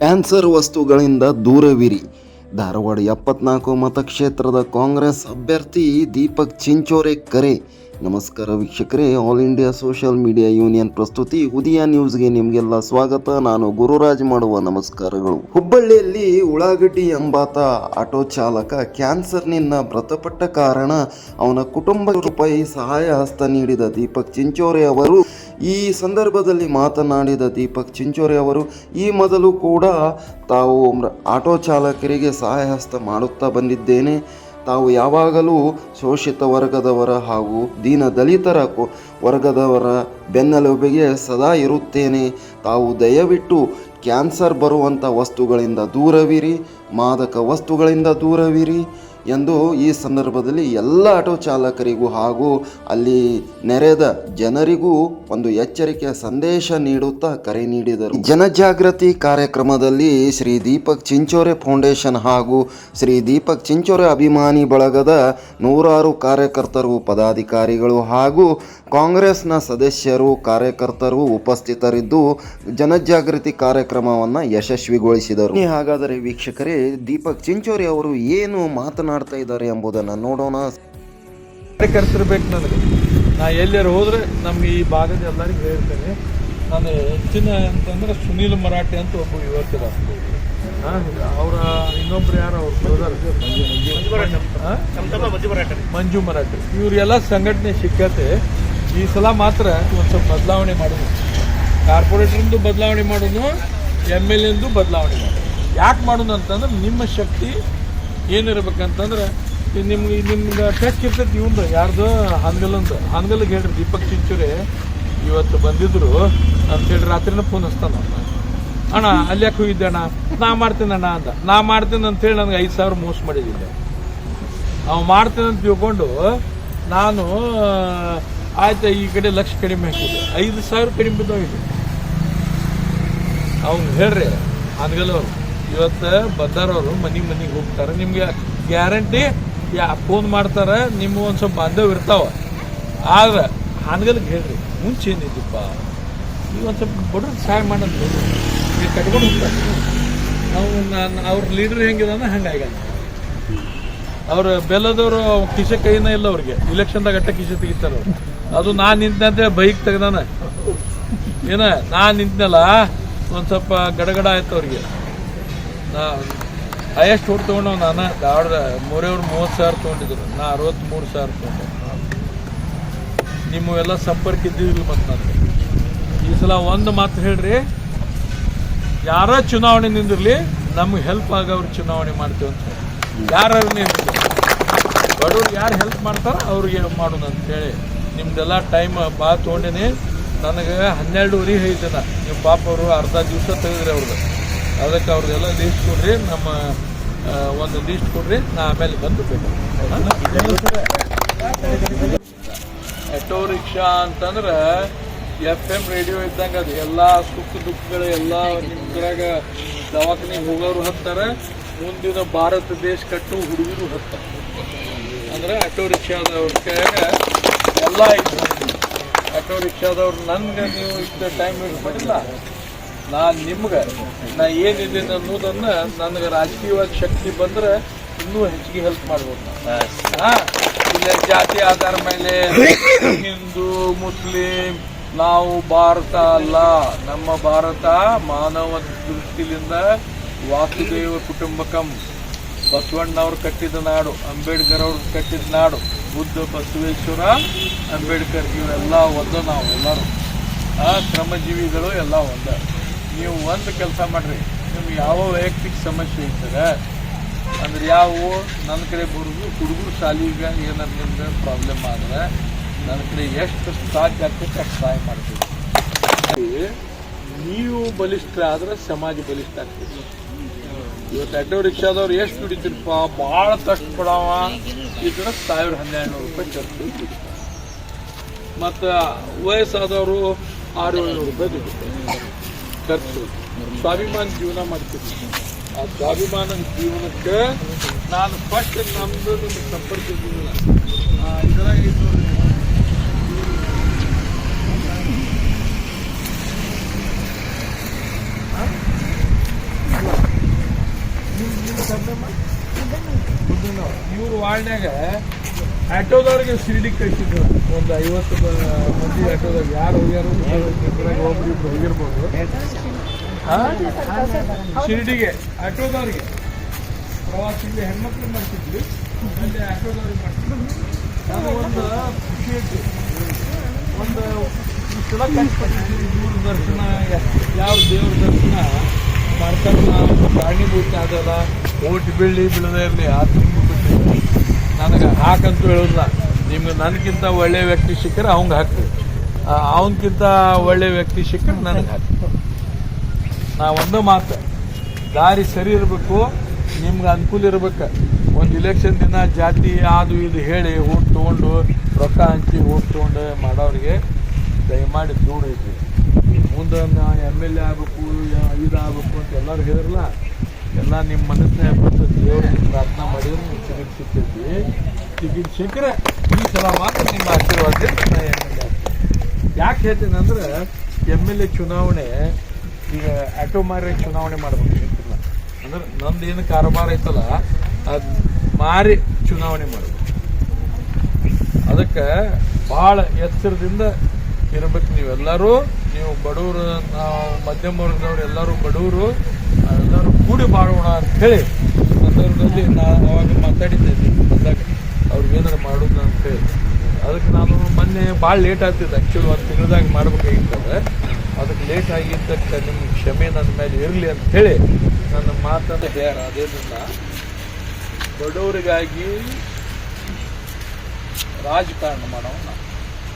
Cancer ವಸ್ತುಗಳಿಂದ ದೂರವಿರಿ. ಧಾರವಾಡ ಎಪ್ಪತ್ನಾಲ್ಕು ಮತಕ್ಷೇತ್ರದ ಕಾಂಗ್ರೆಸ್ ಅಭ್ಯರ್ಥಿ ದೀಪಕ್ ಚಿಂಚೋರೆ ಕರೆ. ನಮಸ್ಕಾರ ವೀಕ್ಷಕರೇ all India social media union ಪ್ರಸ್ತುತಿ ಉದಯ ನ್ಯೂಸ್ಗೆ ನಿಮಗೆಲ್ಲ ಸ್ವಾಗತ. ನಾನು ಗುರುರಾಜ್ ಮಾಡುವ ನಮಸ್ಕಾರಗಳು. ಹುಬ್ಬಳ್ಳಿಯಲ್ಲಿ ಉಳ್ಳಾಗಡ್ಡಿ ಎಂಬಾತ ಆಟೋ ಚಾಲಕ ಕ್ಯಾನ್ಸರ್ನಿಂದ ಮೃತಪಟ್ಟ ಕಾರಣ ಅವನ ಕುಟುಂಬ ರೂಪಾಯಿ ಸಹಾಯ ಹಸ್ತ ನೀಡಿದ ದೀಪಕ್ ಚಿಂಚೋರೆ ಅವರು ಈ ಸಂದರ್ಭದಲ್ಲಿ ಮಾತನಾಡಿದ ದೀಪಕ್ ಚಿಂಚೋರಿ ಅವರು, ಈ ಮೊದಲು ಕೂಡ ತಾವು ಆಟೋ ಚಾಲಕರಿಗೆ ಸಹಾಯಹಸ್ತ ಮಾಡುತ್ತಾ ಬಂದಿದ್ದೇನೆ. ತಾವು ಯಾವಾಗಲೂ ಶೋಷಿತ ವರ್ಗದವರ ಹಾಗೂ ದೀನ ದಲಿತರ ವರ್ಗದವರ ಬೆನ್ನೆಲುಬಿಗೆ ಸದಾ ಇರುತ್ತೇನೆ. ತಾವು ದಯವಿಟ್ಟು ಕ್ಯಾನ್ಸರ್ ಬರುವಂಥ ವಸ್ತುಗಳಿಂದ ದೂರವಿರಿ, ಮಾದಕ ವಸ್ತುಗಳಿಂದ ದೂರವಿರಿ. ಎಂದು ಈ ಸಂದರ್ಭದಲ್ಲಿ ಎಲ್ಲ ಆಟೋ ಚಾಲಕರಿಗೂ ಹಾಗೂ ಅಲ್ಲಿ ನೆರೆದ ಜನರಿಗೂ ಒಂದು ಎಚ್ಚರಿಕೆಯ ಸಂದೇಶ ನೀಡುತ್ತಾ ಕರೆ ನೀಡಿದರು. ಜನಜಾಗೃತಿ ಕಾರ್ಯಕ್ರಮದಲ್ಲಿ ಶ್ರೀ ದೀಪಕ್ ಚಿಂಚೋರೆ ಫೌಂಡೇಶನ್ ಹಾಗೂ ಶ್ರೀ ದೀಪಕ್ ಚಿಂಚೋರೆ ಅಭಿಮಾನಿ ಬಳಗದ ನೂರಾರು ಕಾರ್ಯಕರ್ತರು, ಪದಾಧಿಕಾರಿಗಳು ಹಾಗೂ ಕಾಂಗ್ರೆಸ್ನ ಸದಸ್ಯರು, ಕಾರ್ಯಕರ್ತರು ಉಪಸ್ಥಿತರಿದ್ದು ಜನಜಾಗೃತಿ ಕಾರ್ಯಕ್ರಮವನ್ನು ಯಶಸ್ವಿಗೊಳಿಸಿದರು. ಹಾಗಾದರೆ ವೀಕ್ಷಕರೇ, ದೀಪಕ್ ಚಿಂಚೋರಿ ಅವರು ಏನು ಮಾತನಾಡ್ತಾ ಇದ್ದಾರೆ ಎಂಬುದನ್ನು ನೋಡೋಣ. ಕರ್ತಿರ್ಬೇಕು ಬೇಕು ನನಗೆ. ನಾ ಎಲ್ಲಿಯಾರು ಹೋದರೆ ನಮಗೆ ಈ ಭಾಗದ ಎಲ್ಲರಿಗೂ ಹೇಳ್ತೇನೆ. ನಾನು ಹೆಚ್ಚಿನ ಅಂತಂದ್ರೆ ಸುನೀಲ್ ಮರಾಠೆ ಅಂತ ಒಬ್ಬ ಯುವಕರ ಅವರ ಇನ್ನೊಬ್ರು ಯಾರು ಅವ್ರ? ಬ್ರದರ್ ಮಂಜು ಮರಾಠೆ. ಇವರೆಲ್ಲ ಸಂಘಟನೆ ಸಿಕ್ಕತೆ. ಈ ಸಲ ಮಾತ್ರ ಒಂದು ಸ್ವಲ್ಪ ಬದಲಾವಣೆ ಮಾಡೋದು ಕಾರ್ಪೊರೇಟರ್ದು ಬದಲಾವಣೆ ಮಾಡೋದು ಎಂ ಎಲ್ ಎಂದು ಬದಲಾವಣೆ ಮಾಡೋದು ಯಾಕೆ ಮಾಡೋದು ಅಂತಂದ್ರೆ ನಿಮ್ಮ ಶಕ್ತಿ ಏನಿರ್ಬೇಕಂತಂದ್ರೆ ನಿಮ್ಗೆ ನಿಮ್ಗೆ ಟಚ್ ಇರ್ತೈತಿ ಇವಂದು ಯಾರ್ದು ಅಂತ ಹಾನಗಲ್ಗೆ ಹೇಳ್ರಿ, ದೀಪಕ್ ಚಿಂಚುರೆ. ಇವತ್ತು ಬಂದಿದ್ರು. ಅಂತೇಳಿ ರಾತ್ರಿನ ಫೋನ್ ಹಚ್ತಾನ ಅಣ್ಣ, ಅಲ್ಲಿ ಯಾಕೆ ಹೋಗಿದ್ದೆ ಅಣ್ಣ ನಾ ಮಾಡ್ತೀನಿ ಅಣ್ಣ ಅಂತ ನಾ ಮಾಡ್ತೀನಿ ಅಂತೇಳಿ ನನಗೆ ಐದು ಸಾವಿರ ಮೋಸ ಮಾಡಿದ್ದಿಲ್ಲ ಅವ ಮಾಡ್ತೇನೆ ಅಂತ ತಿಳ್ಕೊಂಡು, ನಾನು ಆಯ್ತು, ಈ ಕಡೆ ಲಕ್ಷ ಕಡಿಮೆ ಹಾಕಿದ್ದೆ ಐದು ಸಾವಿರ ಕಡಿಮೆ ಬಿದ್ದೋಗಿದೆ. ಅವ್ನು ಹೇಳ್ರಿ ಅನ್ಗಲವ್ರು ಇವತ್ತು ಬಂದಾರವರು ಮನೆ ಮನೆಗೆ ಹೋಗ್ತಾರೆ. ನಿಮ್ಗೆ ಗ್ಯಾರಂಟಿ ಯಾ ಫೋನ್ ಮಾಡ್ತಾರೆ ನಿಮ್ಮ ಒಂದು ಸ್ವಲ್ಪ ಬಾಂಧವ್ಯ ಇರ್ತಾವ. ಆದ್ರೆ ಹಾನಗಲ್ಗೆ ಹೇಳ್ರಿ, ಮುಂಚೆ ಏನಿದ್ದಪ್ಪ? ಈಗ ಒಂದು ಸ್ವಲ್ಪ ಬಡ್ರ ಸಹಾಯ ಮಾಡೋದು ಈಗ ಕಟ್ಕೊಂಡು ಹೋಗ್ತಾರೆ. ನಾವು ನಾನು ಅವ್ರ ಲೀಡರ್ ಹೆಂಗಿದಾನ ಹಂಗಾಗ್ಯಾನ ಅವ್ರ ಬೆಲ್ಲದವರು ಕಿಸ ಕೈನೇ ಇಲ್ಲ ಅವ್ರಿಗೆ. ಇಲೆಕ್ಷನ್ದಾಗ ಅಟ್ಟ ಕಿಸೆ ತೆಗಿತಾರೆ ಅದು ನಾನು ನಿಂತಂತೆ ಬೈಕ್ ತೆಗ್ದಾನ. ಏನ, ನಾನು ನಿಂತನಲ್ಲ, ಒಂದು ಸ್ವಲ್ಪ ಗಡಗಡ ಆಯ್ತು ಅವ್ರಿಗೆ. ಹೈಯೆಸ್ಟ್ ಓಟ್ ತೊಗೊಂಡವ್ ನಾನು. ಧಾರವಾಡ ಮೂರೇವ್ರು ಮೂವತ್ತು ಸಾವಿರ ತೊಗೊಂಡಿದ್ರು. ನಾ ಅರವತ್ತ್ಮೂರು ಸಾವಿರ ತೊಗೊಂಡೆ. ನಿಮ್ಮ ಎಲ್ಲ ಸಂಪರ್ಕ ಇದ್ದಿಲ್ಲ ಮತ್ತು ನನಗೆ ಈ ಸಲ ಒಂದು ಮಾತು ಹೇಳ್ರಿ. ಯಾರ ಚುನಾವಣೆ ನಿಂದಿರಲಿ, ನಮ್ಗೆ ಹೆಲ್ಪ್ ಆಗೋರು ಚುನಾವಣೆ ಮಾಡ್ತೀವಿ ಅಂತ ಯಾರು ನಿಂದಿರ್ಲಿ? ಬಡವ್ರು ಯಾರು ಹೆಲ್ಪ್ ಮಾಡ್ತಾರೋ ಅವ್ರಿಗೆ ಮಾಡೋಣ ಅಂತೇಳಿ ನಿಮ್ದೆಲ್ಲ ಟೈಮ್ ಭಾಳ ತೊಗೊಂಡಿನಿ. ನನಗೆ ಹನ್ನೆರಡುವರೆ ಐತನ ನೀವು ಪಾಪ ಅವರು ಅರ್ಧ ದಿವಸ ತೆಗೆದ್ರಿ ಅವ್ರದ್ದು ಅದಕ್ಕೆ ಅವ್ರದ್ದೆಲ್ಲ ಲೀಸ್ಟ್ ಕೊಡ್ರಿ, ನಮ್ಮ ಒಂದು ಲೀಸ್ಟ್ ಕೊಡ್ರಿ, ನಾ ಆಮೇಲೆ ಬಂದು ಆಟೋ ರಿಕ್ಷಾ ಅಂತಂದ್ರೆ ಎಫ್ ಎಂ ರೇಡಿಯೋ ಇದ್ದಂಗೆ ಅದು ಎಲ್ಲ ಸುಖ ದುಃಖಗಳು, ಎಲ್ಲ ನಿಮ್ದ್ರಾಗ ದವಾಖಾನೆಗೆ ಹೋಗೋರು ಹತ್ತಾರ. ಮುಂದಿನ ಭಾರತ ದೇಶ ಕಟ್ಟು ಹುಡುಗರು ಹತ್ತಾರೆ. ಅಂದ್ರೆ ಆಟೋ ರಿಕ್ಷಾದವ್ರ ಎಲ್ಲ ಐತೆ ಆಟೋ ರಿಕ್ಷಾದವ್ರು ನನ್ಗೆ ನೀವು ಇಷ್ಟ ಟೈಮ್ ಇಡ್ಬೇಕಿಲ್ಲ ನಾನು ನಿಮ್ಗೆ, ನಾ ಏನಿದ್ದೀನಿ ಅನ್ನೋದನ್ನು ನನಗೆ ರಾಜಕೀಯವಾಗಿ ಶಕ್ತಿ ಬಂದ್ರೆ ಇನ್ನೂ ಹೆಚ್ಚಿಗೆ ಹೆಲ್ಪ್ ಮಾಡ್ಬೋದು. ಹಾ, ಇಲ್ಲ, ಜಾತಿ ಆಧಾರ ಮೇಲೆ ಹಿಂದೂ, ಮುಸ್ಲಿಂ, ನಾವು ಭಾರತ ಅಲ್ಲ. ನಮ್ಮ ಭಾರತ ಮಾನವ ದೃಷ್ಟಿಲಿಂದ ವಾಸುದೇವ ಕುಟುಂಬಕಂ. ಬಸವಣ್ಣವ್ರು ಕಟ್ಟಿದ ನಾಡು, ಅಂಬೇಡ್ಕರ್ ಅವ್ರು ಕಟ್ಟಿದ ನಾಡು, ಬುದ್ಧ ಬಸವೇಶ್ವರ, ಅಂಬೇಡ್ಕರ್ ಇವೆಲ್ಲ ಒಂದ ನಾವು ಎಲ್ಲರೂ ಆ ಶ್ರಮಜೀವಿಗಳು ಎಲ್ಲ ಒಂದ. ನೀವು ಒಂದು ಕೆಲಸ ಮಾಡ್ರಿ. ನಿಮ್ಗೆ ಯಾವ ವೈಯಕ್ತಿಕ ಸಮಸ್ಯೆ ಇರ್ತದೆ ಅಂದ್ರೆ ಯಾವ ನನ್ನ ಕಡೆ ಬರೋದು, ಹುಡುಗರು ಶಾಲೆಗ ಏನಾದ್ರು ನಿಮ್ಗೆ ಪ್ರಾಬ್ಲಮ್ ಆದ್ರೆ ನನ್ನ ಕಡೆ ಎಷ್ಟು ಸಾಧ್ಯ ಆಗ್ತೈತೆ ಅಷ್ಟು ಸಹಾಯ ಮಾಡ್ತೀವಿ. ನೀವು ಬಲಿಷ್ಠ ಆದ್ರೆ ಸಮಾಜ ಬಲಿಷ್ಠ ಆಗ್ತೈತಿ ಇವತ್ತು ಆಟೋ ರಿಕ್ಷಾದವ್ರು ಎಷ್ಟು ದುಡಿತಿರ್ಪ, ಭಾಳ ಕಷ್ಟ ಪಡವ. ಇದ್ರೆ ಸಾವಿರ ಹನ್ನೆರಡು ನೂರು ರೂಪಾಯಿ ಖರ್ಚು ಮತ್ತು ವಯಸ್ಸಾದವರು ಆರು ಏಳ್ನೂರು ರೂಪಾಯಿ ದುಡಿತಾರೆ. ಖರ್ಚು ಸ್ವಾಭಿಮಾನ ಜೀವನ ಮಾಡ್ತೀವಿ. ಆ ಸ್ವಾಭಿಮಾನ ಜೀವನಕ್ಕೆ ನಾನು ಫಸ್ಟ್ ನಮ್ಮದು ನಿಮ್ಗೆ ಸಂಪರ್ಕ ಇದ್ದಿಲ್ಲ ಇದ್ರಾಗ ಇವ್ರ ವಾರ್ಡ್ನ್ಯಾಗ ಆಟೋದವ್ರಿಗೆ ಶಿರ್ಡಿ ಕಳಿಸಿದ್ರು. ಒಂದು ಐವತ್ತು ಮಂದಿ ಆಟೋದಾಗ ಯಾರು ಹೋಗ್ಯಾರು ಇಬ್ರು ಹೋಗಿರ್ಬೋದು? ಶಿರ್ಡಿಗೆ, ಆಟೋದವ್ರಿಗೆ. ಪ್ರವಾಸಿಗೆ ಹೆಣ್ಮಕ್ಳು ಮಾಡ್ತಿದ್ವಿ. ಅಲ್ಲಿ ಆಟೋದವ್ರಿಗೆ ಮಾಡ್ತಿದ್ವಿ. ಅದು ಒಂದು ಖುಷಿ ಐತಿ ಒಂದು ಇಷ್ಟೆಲ್ಲ ಕಷ್ಟಪಟ್ಟಿದ್ದೀವಿ ದೂರ ದರ್ಶನ, ಯಾವ ದೇವ್ರ ದರ್ಶನ. ಮಾಡ್ಕೊಂಡು ನಾವು ಕಾರಣೀಭೂತ ಅದಲ್ಲ ಓಟ್ ಬೀಳಿ ಬೀಳದೇ ಇರಲಿ, ಆ ತುಂಬ ನನಗೆ ಹಾಕಂತೂ ಹೇಳೋದಿಲ್ಲ. ನಿಮ್ಗೆ ನನಗಿಂತ ಒಳ್ಳೆ ವ್ಯಕ್ತಿ ಸಿಕ್ಕರೆ ಅವಂಗೆ ಹಾಕ್ರಿ. ಅವನಕ್ಕಿಂತ ಒಳ್ಳೆ ವ್ಯಕ್ತಿ ಸಿಕ್ಕರೆ ನನಗೆ ಹಾಕಿ ನಾ ಒಂದು ಮಾತು, ದಾರಿ ಸರಿ ಇರಬೇಕು, ನಿಮ್ಗೆ ಅನುಕೂಲ ಇರ್ಬೇಕು. ಒಂದು ಇಲೆಕ್ಷನ್ ದಿನ ಜಾತಿ ಅದು ಇದು ಹೇಳಿ ಓಟ್ ತೊಗೊಂಡು ರೊಕ್ಕ ಹಂಚಿ ಓಟ್ ತೊಗೊಂಡು ಮಾಡೋರಿಗೆ ದಯಮಾಡಿ ದೂರ ಐತಿ ಮುಂದೆ ನಾ ಎಂ ಎಲ್ ಎ ಆಗಬೇಕು ಇದಾಗಬೇಕು ಅಂತ ಎಲ್ಲರೂ ಹೇಳಿರಲ್ಲ ಎಲ್ಲ ನಿಮ್ಮ ಮನಸ್ಸಿನ ಬಂದು ದೇವ್ರಿಗೆ ಪ್ರಾರ್ಥನೆ ಮಾಡಿದ್ರೆ ನೀವು ಟಿಕೆಟ್ ಸಿಗ್ತೈತಿ ಸಿಕ್ಕರೆ ಈ ಸಲ ಮಾತ್ರ ನಿಮ್ಮ ಆಶೀರ್ವಾದ ಯಾಕೆ ಹೇಳ್ತೀನಿ ಅಂದ್ರೆ ಎಂ ಎಲ್ ಎ ಚುನಾವಣೆ, ಈಗ ಆಟೋ ಮಾರಿ ಚುನಾವಣೆ ಮಾಡ್ಬೇಕು ಅಂತಿಲ್ಲ ಅಂದ್ರೆ ನಂದು ಏನು ಕಾರೋಬಾರ ಐತಲ್ಲ, ಅದು ಮಾರಿ ಚುನಾವಣೆ ಮಾಡಬೇಕು. ಅದಕ್ಕೆ ಭಾಳ ಎಚ್ಚರದಿಂದ ಇರ್ಬೇಕು ನೀವೆಲ್ಲರೂ. ನೀವು ಬಡವರು, ನಾವು ಮಧ್ಯಮ ವರ್ಗದವ್ರು ಎಲ್ಲರೂ ಬಡವರು ಎಲ್ಲರೂ ಕೂಡಿ ಮಾಡೋಣ ಅಂತ ಹೇಳಿ ಸಂದರ್ಭದಲ್ಲಿ ನಾನು ಅವಾಗ ಮಾತಾಡಿದ್ದೆ ಬಂದಾಗ ಅವ್ರಿಗೇನಾರು ಮಾಡೋದು ಅಂತ ಹೇಳಿ ಅದಕ್ಕೆ ನಾನು ಮೊನ್ನೆ ಭಾಳ ಲೇಟ್ ಆಗ್ತಿದ್ದೆ ಆ್ಯಕ್ಚುಲಿ ಒಂದು ತಿಂಗಳದಾಗ ಮಾಡ್ಬೇಕಾಗಿತ್ತಂದ್ರೆ ಅದಕ್ಕೆ ಲೇಟ್ ಆಗಿದ್ದಕ್ಕೆ ನಿಮ್ಗೆ ಕ್ಷಮೆ ನನ್ನ ಮೇಲೆ ಇರಲಿ ಅಂತ ಹೇಳಿ ನನ್ನ ಮಾತನ್ನು ಬೇರೆ ಅದೇನಿಲ್ಲ. ಬಡವರಿಗಾಗಿ ರಾಜಕಾರಣ ಮಾಡೋಣ.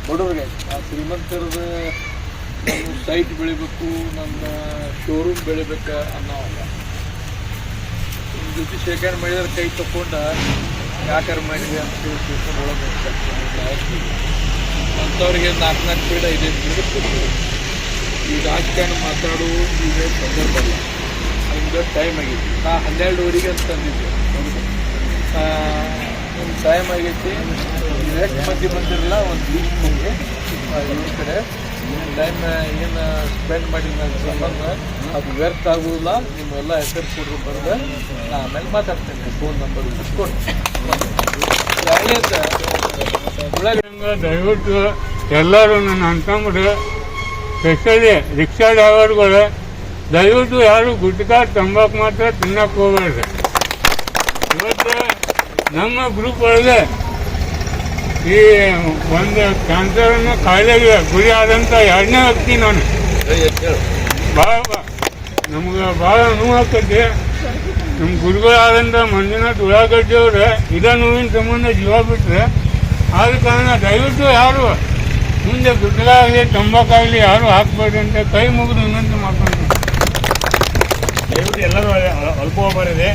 ಬಡವರಿಗಾಗಿ ಆ ಶ್ರೀಮಂತರದ ಸೈಟ್ ಬೆಳಿಬೇಕು ನನ್ನ ಶೋರೂಮ್ ಬೆಳಿಬೇಕು ಅನ್ನೋವಲ್ಲ ನಿಮ್ಮ ಜೊತೆ ಶೇಖರಣೆ ಮಾಡಿದ್ರೆ ಕೈ ತಕೊಂಡ ಯಾಕಾರ ಮಾಡಿದೆ ಅಂತ ಹೇಳಿ ತಿಳ್ಕೊಂಡು ಒಳಗೆ ಅಂಥವ್ರಿಗೆ ನಾಲ್ಕು ನಾಲ್ಕು ಪೀಡ ಇದೆ ಅಂತ ಹೇಳಿ ಗೊತ್ತಿದೆ. ಈ ರಾಜಕಾರಣ ಮಾತಾಡೋ ಈಗ ಸಂದರ್ಭ ಅಲ್ಲ ನಿಮ್ಗೆ ಟೈಮ್ ಆಗೈತಿ ನಾ ಹನ್ನೆರಡುವರೆಗೆ ಅಂತ ತಂದಿದ್ದೆ. ಒಂದು ಟೈಮ್ ಆಗೈತಿ. ಎಷ್ಟು ಮಂದಿ ಬಂದಿರಲ್ಲ ಒಂದು ಲೀಸ್ಟ್ ನಿಮಗೆ ಇವ್ರ ಕಡೆ. ಟೈಮ್ ಏನು ಸ್ಪೆಂಡ್ ಮಾಡಿ ಸಂಬಂಧ ಅದು ವ್ಯರ್ಥ ಆಗುದಿಲ್ಲ ನಿಮ್ಮೆಲ್ಲ ಹೆಸರು ಕೊಡ್ರು ಬರೆದ ನಾ ಆಮೇಲೆ ಮಾತಾಡ್ತೇನೆ. ಫೋನ್ ನಂಬರ್ ದಯವಿಟ್ಟು ಎಲ್ಲರೂ ನನ್ನ ಅನ್ಕೊಂಬಿಡ್ರಿ ಸ್ಪೆಷಲಿ ರಿಕ್ಷಾ ಡ್ರೈವರ್ಗಳು, ದಯವಿಟ್ಟು ಯಾರು ಗುಟ್ಕಾ, ತಂಬಾಕು ಮಾತ್ರ ತಿನ್ನಕ್ಕೆ ಹೋಗ್ಬೇಡ್ರಿ. ಇವತ್ತು ನಮ್ಮ ಗ್ರೂಪ್ ಒಳಗೆ ಈ ಒಂದು ಕ್ಯಾನ್ಸರನ್ನು ಕಾಯಿಲೆಗೆ ಗುರಿ ಆದಂಥ ಎರಡನೇ ವ್ಯಕ್ತಿ ನಾನು. ಭಾಳ ನಮ್ಗೆ ಭಾಳ ನೋವು ಆಗ್ತೈತಿ ನಮ್ಮ ಗುರುಗಳಾದಂಥ ಮಂಜುನಾಥ್ ಉಳ್ಳಾಗಡ್ಡಿ ಅವ್ರೆ, ಇದೇ ನೋವಿನ ಸಂಬಂಧ ಜೀವ ಬಿಟ್ಟರೆ ಆದ ಕಾರಣ ದಯವಿಟ್ಟು ಯಾರು ಮುಂದೆ ಗುಡ್ಡಲಾಗಲಿ ತಂಬಾಕಾಗಲಿ ಯಾರು ಹಾಕ್ಬೇಡಿ ಅಂತ ಕೈ ಮುಗಿದು ವಿನಂತಿ ಮಾಡ್ಕೊಂಡು ದಯವಿಟ್ಟು ಎಲ್ಲರೂ ಅಲ್ಪ ಹೋಗ್ಬಾರಿದೆ